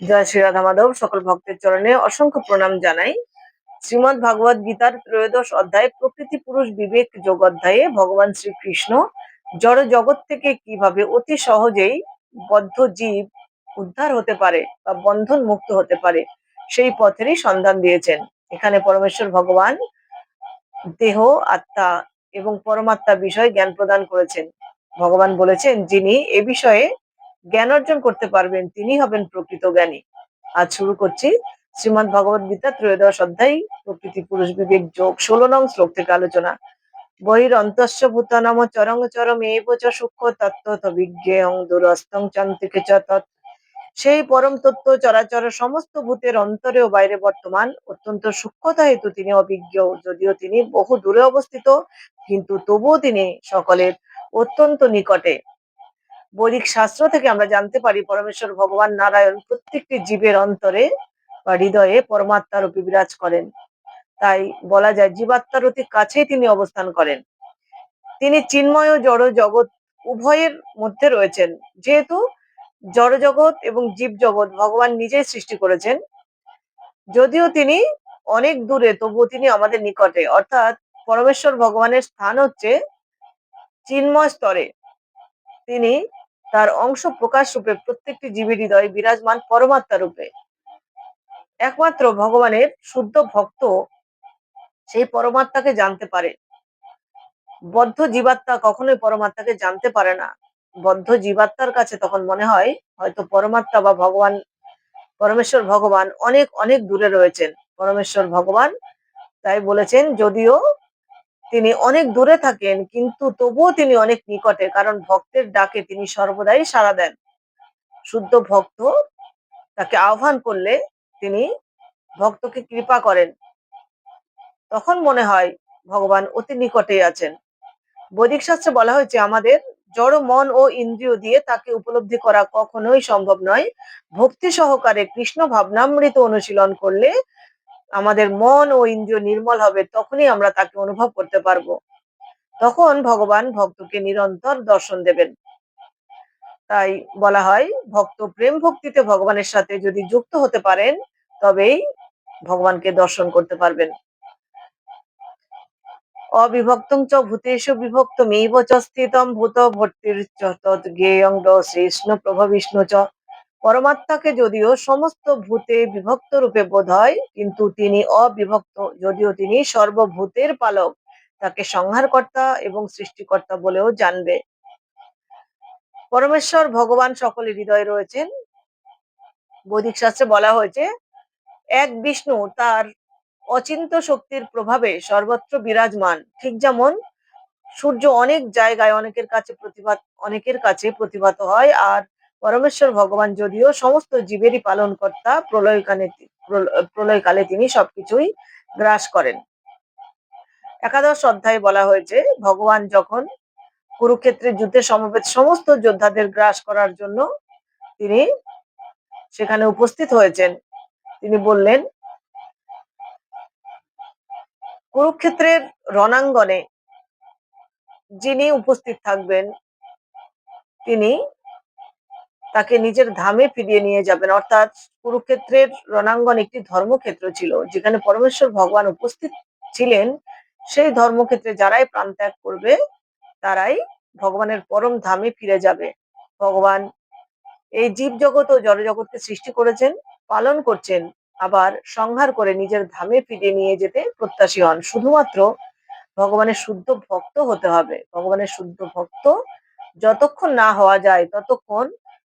জয় শ্রী রাধা মাধব, সকল ভক্তের চরণে অসংখ্য প্রণাম জানাই। শ্রীমদ ভাগবত গীতার ত্রয়োদশ অধ্যায় প্রকৃতি পুরুষ বিবেক যোগ অধ্যায়ে ভগবান শ্রীকৃষ্ণ, জড় জগৎ থেকে কীভাবে অতি সহজেই বদ্ধ জীব উদ্ধার হতে পারে বা বন্ধন মুক্ত হতে পারে, সেই পথেরই সন্ধান দিয়েছেন। এখানে পরমেশ্বর ভগবান দেহ, আত্মা এবং পরমাত্মা বিষয়ে জ্ঞান প্রদান করেছেন। ভগবান বলেছেন, যিনি এ বিষয়ে জ্ঞান অর্জন করতে পারবেন, তিনি হবেন প্রকৃত জ্ঞানী। আজ শুরু করছি শ্রীমদ ভগবদ গীতা ত্রয়োদশ অধ্যায়, প্রকৃতি পুরুষ বিবেক যোগ, ষোলো নং শ্লোক থেকে আলোচনা। বহির অন্তস্য ভূতানাম চরং চরম এব চ সূক্ষ্ম তত্ত্ব বিজ্ঞেয়ং দুরস্তং চান্তিকে তৎ। সেই পরম তত্ত্ব চরাচর সমস্ত ভূতের অন্তরে ও বাইরে বর্তমান, অত্যন্ত সূক্ষ্মতা হেতু তিনি অভিজ্ঞ যদিও তিনি বহু দূরে অবস্থিত, কিন্তু তবুও তিনি সকলের অত্যন্ত নিকটে। বৈদিক শাস্ত্র থেকে আমরা জানতে পারি পরমেশ্বর ভগবান নারায়ণ প্রত্যেকটি জীবের অন্তরে বা হৃদয়ে পরমাত্মার রূপে বিরাজ করেন। তাই বলা যায় জীবাত্মার অতি কাছেই তিনি অবস্থান করেন। তিনি চিন্ময় ও জড় জগৎ উভয়ের মধ্যে রয়েছেন। যেহেতু জড় জগৎ এবং জীব জগৎ ভগবান নিজেই সৃষ্টি করেছেন, যদিও তিনি অনেক দূরে, তবুও তিনি আমাদের নিকটে। অর্থাৎ পরমেশ্বর ভগবানের স্থান হচ্ছে চিন্ময় স্তরে। তিনি তার অংশ প্রকাশ রূপে প্রত্যেকটি জীবের হৃদয় বিরাজমান পরমাত্মা রূপে। একমাত্র ভগবানের শুদ্ধ ভক্ত সেই পরমাত্মাকে জানতে পারে। বদ্ধ জীবাত্মা কখনোই পরমাত্মাকে জানতে পারে না। বদ্ধ জীবাত্মার কাছে তখন মনে হয়, হয়তো পরমাত্মা বা ভগবান, পরমেশ্বর ভগবান অনেক অনেক দূরে রয়েছেন। পরমেশ্বর ভগবান তাই বলেছেন, যদিও তিনি অনেক দূরে থাকেন, কিন্তু তবুও তিনি অনেক নিকটে, কারণ ভক্তের ডাকে তিনি সর্বদাই সাড়া দেন। শুদ্ধ ভক্ত তাকে আহ্বান করলে তিনি ভক্তকে কৃপা করেন। তখন মনে হয় ভগবান অতি নিকটেই আছেন। বৈদিক শাস্ত্রে বলা হয়েছে, আমাদের জড়, মন ও ইন্দ্রিয় দিয়ে তাকে উপলব্ধি করা কখনোই সম্ভব নয়। ভক্তি সহকারে কৃষ্ণ ভাবনামৃত অনুশীলন করলে আমাদের মন ও ইন্দ্রিয় নির্মল হবে, তখনই আমরা তাকে অনুভব করতে পারব। তখন ভগবান ভক্তকে নিরন্তর দর্শন দেবেন। তাই বলা হয়, ভক্ত প্রেম ভক্তিতে ভগবানের সাথে যদি যুক্ত হতে পারেন, তবেই ভগবানকে দর্শন করতে পারবেন। অবিভক্তং চ ভূতেষু বিভক্ত মেব চ স্থিতম ভূত ভর্তির চ তৎ জ্ঞেয়ং শ্রীষ্ণ প্রভ বিষ্ণু চ। পরমাত্মাকে যদিও সমস্ত ভূতে বিভক্ত রূপে বোধ হয়, কিন্তু তিনি অবিভক্ত। যদিও তিনি সর্বভূতের পালক, তাকে সংহারকর্তা এবং সৃষ্টিকর্তা বলেও জানবে। পরমেশ্বর ভগবান সকলের হৃদয়ে রয়েছেন। বৈদিক শাস্ত্রে বলা হয়েছে, এক বিষ্ণু তার অচিন্ত শক্তির প্রভাবে সর্বত্র বিরাজমান। ঠিক যেমন সূর্য অনেক জায়গায় অনেকের কাছে প্রতিভাত অনেকের কাছে প্রতিভাত হয়, আর পরমেশ্বর ভগবান যদিও সমস্ত জীবেরই পালন কর্তা প্রলয়কালে প্রলয়কালে তিনি সবকিছুই গ্রাস করেন। একাদশ অধ্যায়ে বলা হয়েছে, ভগবান যখন কুরুক্ষেত্রের যুদ্ধে সমবেত সমস্ত যোদ্ধাদের গ্রাস করার জন্য তিনি সেখানে উপস্থিত হয়েছেন। তিনি বললেন, কুরুক্ষেত্রের রণাঙ্গনে যিনি উপস্থিত থাকবেন, তিনি তাকে নিজের ধামে ফিরিয়ে নিয়ে যাবেন। অর্থাৎ কুরুক্ষেত্রের রণাঙ্গন একটি ধর্মক্ষেত্র ছিল, যেখানে পরমেশ্বর ভগবান উপস্থিত ছিলেন। সেই ধর্মক্ষেত্রে যারাই প্রাণ ত্যাগ করবে, তারাই ভগবানের পরম ধামে ফিরে যাবে। ভগবান এই জীব জগৎ ও জড়জগৎকে সৃষ্টি করেছেন, পালন করছেন, আবার সংহার করে নিজের ধামে ফিরিয়ে নিয়ে যেতে প্রত্যাশী হন। শুধুমাত্র ভগবানের শুদ্ধ ভক্ত হতে হবে। ভগবানের শুদ্ধ ভক্ত যতক্ষণ না হওয়া যায়, ততক্ষণ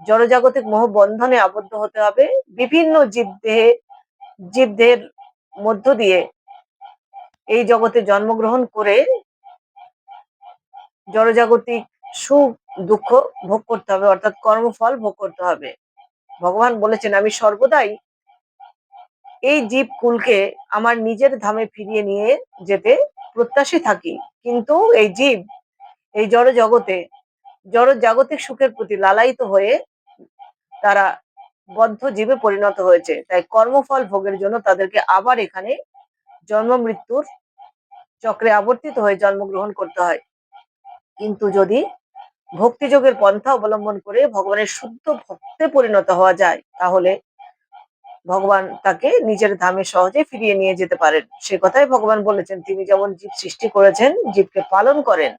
জড়জাগতিক মোহ বন্ধনে আবদ্ধ হতে হবে। বিভিন্ন জীবদেহে, জীবদের মধ্য দিয়ে এই জগতে জন্মগ্রহণ করে জড়জাগতিক সুখ, দুঃখ ভোগ করতে হবে, অর্থাৎ কর্মফল ভোগ করতে হবে। ভগবান বলেছেন, আমি সর্বদাই এই জীব কুলকে আমার নিজের ধামে ফিরিয়ে নিয়ে যেতে প্রত্যাশী থাকি। কিন্তু এই জীব, এই জড় জগতে জড় জাগতিক সুখের প্রতি লালায়িত হয়ে তারা বদ্ধ জীবে পরিণত হয়েছে। তাই কর্মফল ভোগের জন্য তাদেরকে আবার এখানে জন্ম মৃত্যুর চক্রে আবর্তিত হয়ে জন্মগ্রহণ করতে হয়। কিন্তু যদি ভক্তিযোগের পন্থা অবলম্বন করে ভগবানের শুদ্ধ ভক্তে পরিণত হওয়া যায়, তাহলে ভগবান তাকে নিজের ধামে সহজে ফিরিয়ে নিয়ে যেতে পারেন। সে কথাই ভগবান বলেছেন, তিনি যেমন জীব সৃষ্টি করেছেন, জীবকে পালন করেন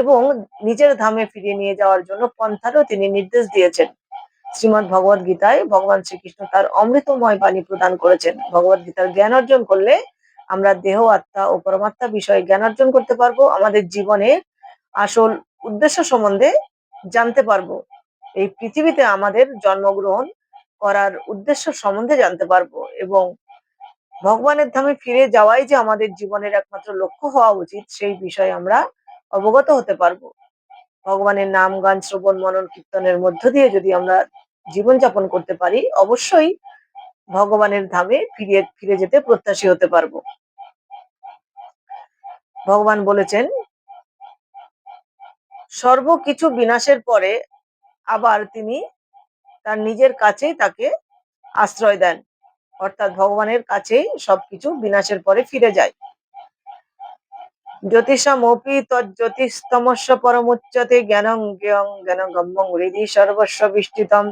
এবং নিজের ধামে ফিরিয়ে নিয়ে যাওয়ার জন্য পন্থারও তিনি নির্দেশ দিয়েছেন। শ্রীমদ ভগবত গীতায় ভগবান শ্রীকৃষ্ণ তার অমৃতময় বাণী প্রদান করেছেন। ভগবত গীতার জ্ঞান অর্জন করলে আমরা দেহ, আত্মা ও পরমাত্মা বিষয়ে জ্ঞান অর্জন করতে পারব, আমাদের জীবনে আসল উদ্দেশ্য সম্বন্ধে জানতে পারব। এই পৃথিবীতে আমাদের জন্মগ্রহণ করার উদ্দেশ্য সম্বন্ধে জানতে পারব এবং ভগবানের ধামে ফিরে যাওয়াই যে আমাদের জীবনের একমাত্র লক্ষ্য হওয়া উচিত, সেই বিষয়ে আমরা অবগত হতে পারব। ভগবানের নাম, গান, শ্রবণ, মনন, কীর্তনের মধ্য দিয়ে যদি আমরা জীবনযাপন করতে পারি, অবশ্যই ভগবানের ধামে ফিরে ফিরে যেতে প্রত্যাশী হতে পারব। ভগবান বলেছেন সর্বকিছু বিনাশের পরে আবার তিনি তার নিজের কাছেই তাকে আশ্রয় দেন। অর্থাৎ ভগবানের কাছেই সবকিছু বিনাশের পরে ফিরে যায়। জ্যোতিষামপি তজ্জ্যোতিস্তমস্য পরমুচ্যতে জ্ঞানং জ্ঞং জ্ঞানগম্যং হৃদি সর্বস্ব বিষ্টিতম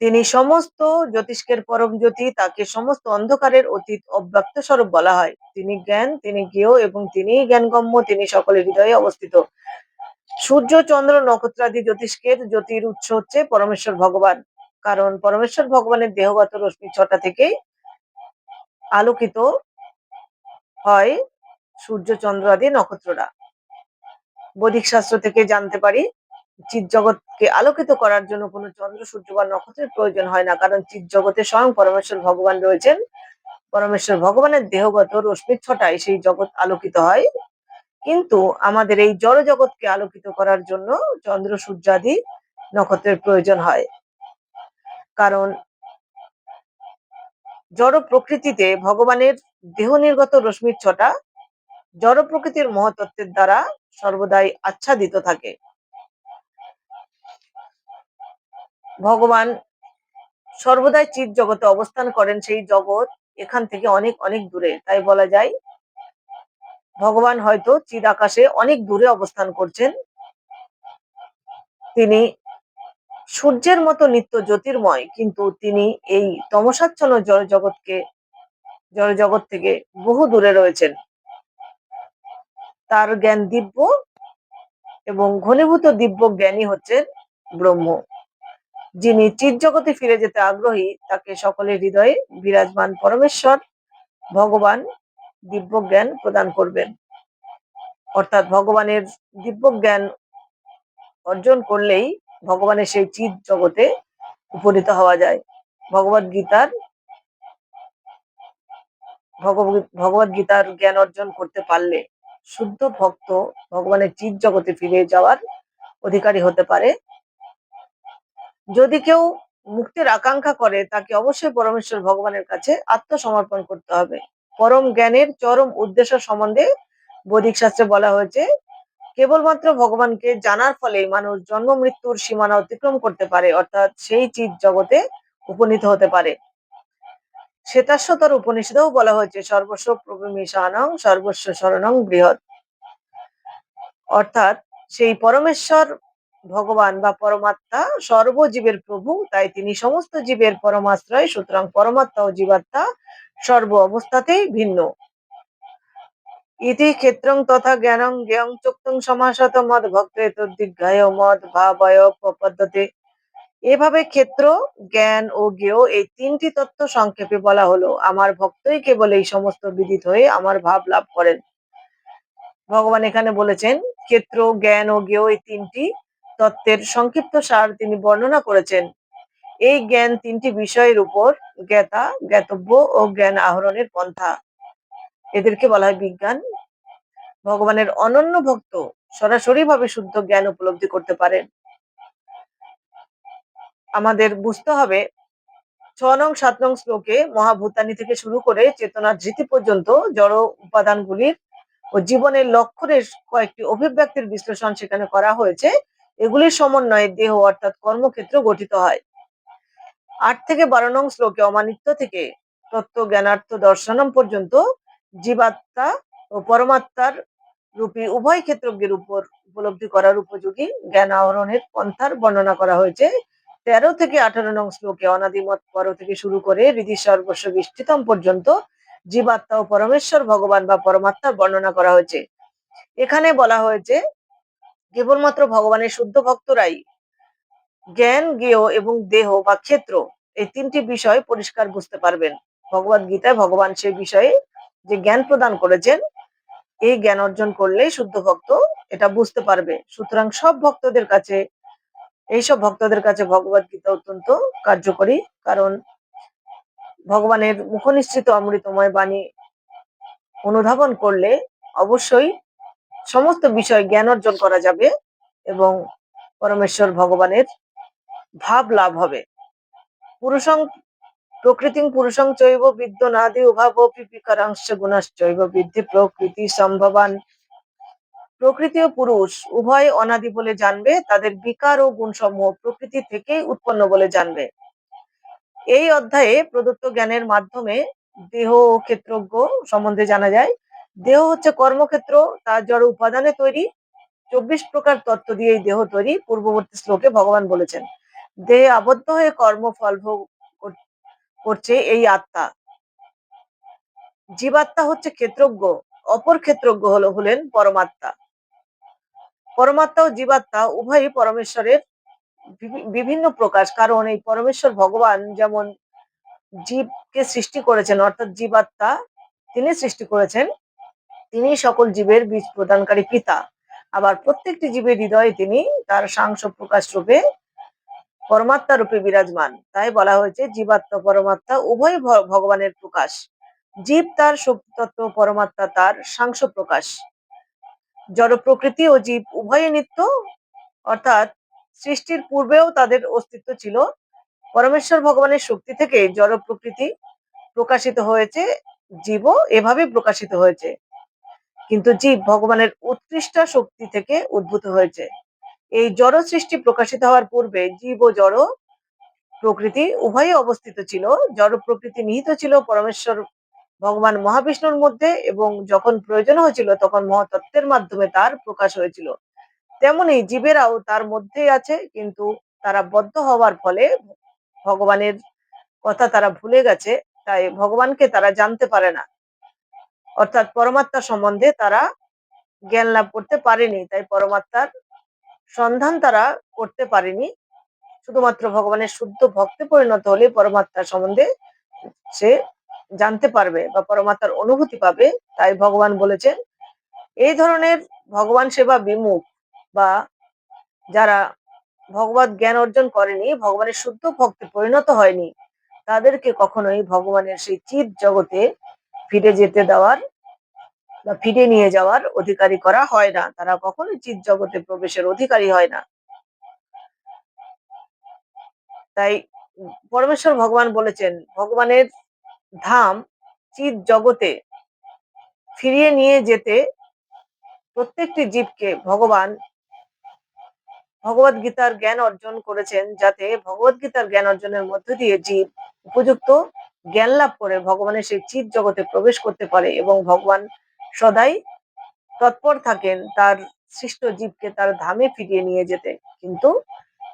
তিনি সমস্ত জ্যোতিষ্কের পরম জ্যোতি, তাকে সমস্ত অন্ধকারের অতীত অব্যক্ত স্বরূপ বলা হয়। তিনি জ্ঞান, তিনি জ্ঞেয় এবং তিনি জ্ঞানগম্য, তিনি সকলের হৃদয়ে অবস্থিত। সূর্য, চন্দ্র, নক্ষত্রাদি জ্যোতিষ্কের জ্যোতির উৎস হচ্ছে পরমেশ্বর ভগবান। কারণ পরমেশ্বর ভগবানের দেহগত রশ্মি ছটা থেকেই আলোকিত হয় সূর্য, চন্দ্র আদি নক্ষত্ররা। বৈদিক শাস্ত্র থেকে জানতে পারি চিৎ জগৎকে আলোকিত করার জন্য কোনো চন্দ্র, সূর্য বা নক্ষত্রের প্রয়োজন হয় না, কারণ চিৎ জগতে স্বয়ং পরমেশ্বর ভগবান রয়েছেন। পরমেশ্বর ভগবানের দেহগত রশ্মির ছটায় সেই জগৎ আলোকিত হয়। কিন্তু আমাদের এই জড় জগৎকে আলোকিত করার জন্য চন্দ্র, সূর্য আদি নক্ষত্রের প্রয়োজন হয়। কারণ জড় প্রকৃতিতে ভগবানের দেহ নির্গত রশ্মির ছটা জড় প্রকৃতির মহতত্ত্বের দ্বারা সর্বদাই আচ্ছাদিত থাকে। ভগবান সর্বদাই চিৎ জগতে অবস্থান করেন সেই জগৎ এখান থেকে অনেক অনেক দূরে। তাই বলা যায়, ভগবান হয়তো চিদ আকাশে অনেক দূরে অবস্থান করছেন। তিনি সূর্যের মতো নিত্য জ্যোতির্ময়, কিন্তু তিনি এই তমসাচ্ছন্ন জগৎকে জড় জগৎ থেকে বহু দূরে রয়েছেন। তার জ্ঞান দিব্য এবং ঘনীভূত দিব্য জ্ঞানী হচ্ছেন ব্রহ্ম, যিনি চিৎ জগতে ফিরে যেতে আগ্রহী, তাকে সকলের হৃদয়ে বিরাজমান পরমেশ্বর, ভগবান দিব্য জ্ঞান প্রদান করবেন। অর্থাৎ ভগবানের দিব্য জ্ঞান অর্জন করলেই ভগবানের সেই চিৎ জগতে উপনীত হওয়া যায়। ভগবত গীতার ভগবত গীতার জ্ঞান অর্জন করতে পারলে শুদ্ধ ভক্ত ভগবানের চিৎ জগতে ফিরে যাওয়ার অধিকারী হতে পারে। যদি কেউ মুক্তির আকাঙ্ক্ষা করে, তাকে অবশ্যই পরমেশ্বর ভগবানের কাছে আত্মসমর্পণ করতে হবে। পরম জ্ঞানের চরম উদ্দেশ্য সম্বন্ধে বৈদিক শাস্ত্রে বলা হয়েছে, কেবলমাত্র ভগবানকে জানার ফলে মানুষ জন্ম মৃত্যুর সীমানা অতিক্রম করতে পারে, অর্থাৎ সেই চিৎ জগতে উপনীত হতে পারে। শ্বেতাশ্বতর উপনিষদেও বলা হয়েছে, সর্বস্ব প্রবিমিশানং সর্বস্ব শরণং বৃহৎ। অর্থাৎ সেই পরমেশ্বর ভগবান বা পরমাত্মা সর্বজীবের প্রভু, তাই তিনি সমস্ত জীবের পরমাশ্রয়, সুতরাং পরমাত্মা ও জীবাত্মা সর্ব অবস্থাতেই ভিন্ন। ইতি ক্ষেত্রং তথা জ্ঞানং জ্ঞাং চুক্তং সমাসত মদ ভক্তে তদ্দিগ্গায় মদ ভাবয় পদ্ধতি এভাবে ক্ষেত্র, জ্ঞান ও জ্ঞেয় এই তিনটি তত্ত্ব সংক্ষেপে বলা হলো। আমার ভক্তই কেবল এই সমস্ত বিদিত হয়ে আমার ভাব লাভ করেন। ভগবান এখানে বলেছেন, ক্ষেত্র, জ্ঞান ও জ্ঞেয় এই তিনটি তত্ত্বের সংক্ষিপ্ত সার তিনি বর্ণনা করেছেন। এই জ্ঞান তিনটি বিষয়ের উপর জ্ঞাতা, জ্ঞাতব্য ও জ্ঞান আহরণের পন্থা। এদেরকে বলা হয় বিজ্ঞান। ভগবানের অনন্য ভক্ত সরাসরি ভাবে শুদ্ধ জ্ঞান উপলব্ধি করতে পারেন। আমাদের বুঝতে হবে, ছ নং, সাত নং শ্লোকে মহাভূতানি থেকে শুরু করে চেতনার ধৃতি পর্যন্ত জড় উপাদানগুলির ও জীবনের লক্ষণের কয়েকটি অভিব্যক্তির বিশ্লেষণ সেখানে করা হয়েছে। এগুলির সমন্বয়ে দেহ অর্থাৎ কর্মক্ষেত্র গঠিত হয়। আট থেকে বারো নং শ্লোকে অমানিত্য থেকে তত্ত্ব জ্ঞানার্থ দর্শনম পর্যন্ত জীবাত্মা ও পরমাত্মার রূপী উভয় ক্ষেত্রজ্ঞের উপর উপলব্ধি করার উপযোগী জ্ঞান আহরণের পন্থার বর্ণনা করা হয়েছে। তেরো থেকে আঠারো নং শ্লোকে অনাদিমত পর থেকে শুরু করে হৃদি সর্বস্ব বিষ্টিতম পর্যন্ত জীবাত্মা ও পরমেশ্বর ভগবান বা পরমাত্মার বর্ণনা করা হয়েছে। এখানে বলা হয়েছে, কেবলমাত্র ভগবানের শুদ্ধ ভক্তরাই জ্ঞান জ্ঞেয় এবং দেহ বা ক্ষেত্র এই তিনটি বিষয় পরিষ্কার বুঝতে পারবেন। ভগবত গীতায় ভগবান সেই বিষয়ে যে জ্ঞান প্রদান করেছেন, এই জ্ঞান অর্জন করলেই শুদ্ধ ভক্ত এটা বুঝতে পারবে। সুতরাং সব ভক্তদের কাছে এইসব ভক্তদের কাছে ভগবত গীতা অত্যন্ত কার্যকরী, কারণ ভগবানের মুখনিশ্চিত অমৃতময় বাণী অনুধাবন করলে অবশ্যই সমস্ত বিষয় জ্ঞান অর্জন করা যাবে এবং পরমেশ্বর ভগবানের ভাব লাভ হবে। পুরুষং প্রকৃতিং পুরুষং চৈব বিদ্যনাদি উভাব পিপিকারাংশ গুণাশ্চৈব বৃদ্ধি প্রকৃতি সম্ভবান প্রকৃতি ও পুরুষ উভয় অনাদি বলে জানবে, তাদের বিকার ও গুণসমূহ প্রকৃতি থেকেই উৎপন্ন বলে জানবে। এই অধ্যায়ে প্রদত্ত জ্ঞানের মাধ্যমে দেহ ও ক্ষেত্রজ্ঞ সম্বন্ধে জানা যায়, দেহ হচ্ছে কর্মক্ষেত্র তার জড় উপাদানে তৈরি। চব্বিশ প্রকার তত্ত্ব দিয়ে এই দেহ তৈরি, পূর্ববর্তী শ্লোকে ভগবান বলেছেন, দেহে আবদ্ধ হয়ে কর্মফল ভোগ কর- করছে এই আত্মা। জীবাত্মা হচ্ছে ক্ষেত্রজ্ঞ, অপর ক্ষেত্রজ্ঞ হলো হলেন পরমাত্মা। পরমাত্মা ও জীবাত্মা উভয়ই পরমেশ্বরের বিভিন্ন প্রকাশ। কারণ এই পরমেশ্বর ভগবান যেমন জীবকে সৃষ্টি করেছেন, অর্থাৎ জীবাত্মা তিনি সৃষ্টি করেছেন, তিনি সকল জীবের বীজ প্রদানকারী পিতা। আবার প্রত্যেকটি জীবের হৃদয়ে তিনি তার সাংস প্রকাশ রূপে পরমাত্মা রূপে বিরাজমান। তাই বলা হয়েছে, জীবাত্মা পরমাত্মা উভয় ভগবানের প্রকাশ। জীব তার শক্তি তত্ত্ব পরমাত্মা তার সাংস প্রকাশ। জড় প্রকৃতি ও জীব উভয়ে নিত্য, অর্থাৎ সৃষ্টির পূর্বেও তাদের অস্তিত্ব ছিল। পরমেশ্বর ভগবানের শক্তি থেকে জড় প্রকৃতি প্রকাশিত হয়েছে, জীবও এভাবে প্রকাশিত হয়েছে। কিন্তু জীব ভগবানের উৎকৃষ্ট শক্তি থেকে উদ্ভূত হয়েছে। এই জড় সৃষ্টি প্রকাশিত হওয়ার পূর্বে জীব ও জড় প্রকৃতি উভয়ই অবস্থিত ছিল। জড় প্রকৃতি নিহিত ছিল পরমেশ্বর ভগবান মহাবিষ্ণুর মধ্যে এবং যখন প্রয়োজন হয়েছিল তখন মহাতত্ত্বের মাধ্যমে তার প্রকাশ হয়েছিল। তেমনি জীবেরাও তার মধ্যেই আছে, কিন্তু তারা বদ্ধ হওয়ার ফলে ভগবানের কথা তারা ভুলে গেছে, তাই ভগবানকে তারা জানতে পারে না। অর্থাৎ পরমাত্মা সম্বন্ধে তারা জ্ঞান লাভ করতে পারেনি, তাই পরমাত্মার সন্ধান তারা করতে পারেনি। শুধুমাত্র ভগবানের শুদ্ধ ভক্তে পরিণত হলে পরমাত্মার সম্বন্ধে সে জানতে পারবে বা পরমাত্মার অনুভূতি পাবে, তাই ভগবান বলেছেন, এই ধরনের ভগবান সেবা বিমুখ বা যারা ভগবত জ্ঞান অর্জন করেনি, ভগবানের শুদ্ধ ভক্তে পরিণত হয়নি, তাদেরকে কখনোই ভগবানের সেই চিৎ জগতে ফিরে যেতে দেওয়ার বা ফিরে নিয়ে যাওয়ার অধিকারী করা হয় না। তারা কখনোই চিৎ জগতে প্রবেশের অধিকারী হয় না। তাই পরমেশ্বর ভগবান বলেছেন, ভগবানের ধাম চিৎ জগতে ফিরিয়ে নিয়ে যেতে প্রত্যেকটি জীবকে ভগবান ভগবত গীতার জ্ঞান অর্জন করেছেন যাতে ভগবত গীতার জ্ঞান অর্জনের মধ্য দিয়ে জীব উপযুক্ত জ্ঞান লাভ করে ভগবানের সেই চিৎ জগতে প্রবেশ করতে পারে এবং ভগবান সদাই তৎপর থাকেন তার সৃষ্ট জীবকে তার ধামে ফিরিয়ে নিয়ে যেতে। কিন্তু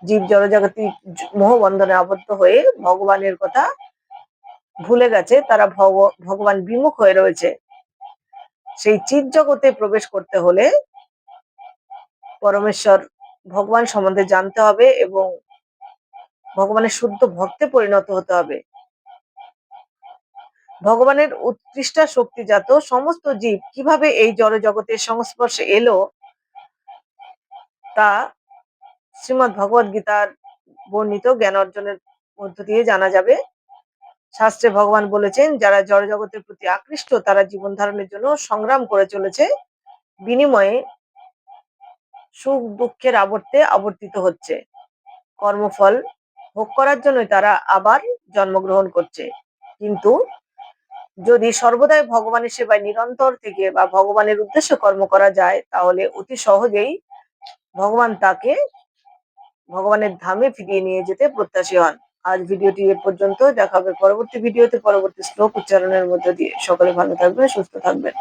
জীব জড়জাগতিক মোহবন্ধনে আবদ্ধ হয়ে ভগবানের কথা ভুলে গেছে, তারা ভগ- ভগবান বিমুখ হয়ে রয়েছে। সেই চিৎ জগতে প্রবেশ করতে হলে পরমেশ্বর ভগবান সম্বন্ধে জানতে হবে এবং ভগবানের শুদ্ধ ভক্তে পরিণত হতে হবে। ভগবানের উৎকৃষ্ট শক্তিজাত সমস্ত জীব কীভাবে এই জড় জগতের সংস্পর্শে এলো তা শ্রীমদ ভগবদ গীতার বর্ণিত জ্ঞান অর্জনের মধ্য দিয়ে জানা যাবে। শাস্ত্রে ভগবান বলেছেন, যারা জড় জগতের প্রতি আকৃষ্ট, তারা জীবন ধারণের জন্য সংগ্রাম করে চলেছে। বিনিময়ে সুখ দুঃখের আবর্তে আবর্তিত হচ্ছে। কর্মফল ভোগ করার জন্য তারা আবার জন্মগ্রহণ করছে। কিন্তু যদি সর্বদাই ভগবানের সেবায় নিরন্তর থেকে বা ভগবানের উদ্দেশ্যে কর্ম করা যায়, তাহলে অতি সহজেই ভগবান তাকে ভগবানের ধামে ফিরিয়ে নিয়ে যেতে প্রত্যাশী হন। আজ ভিডিওটি এ পর্যন্ত। দেখা হবে পরবর্তী ভিডিওতে, পরবর্তী শ্লোক উচ্চারণের মধ্য দিয়ে। সকলে ভালো থাকবেন, সুস্থ থাকবেন।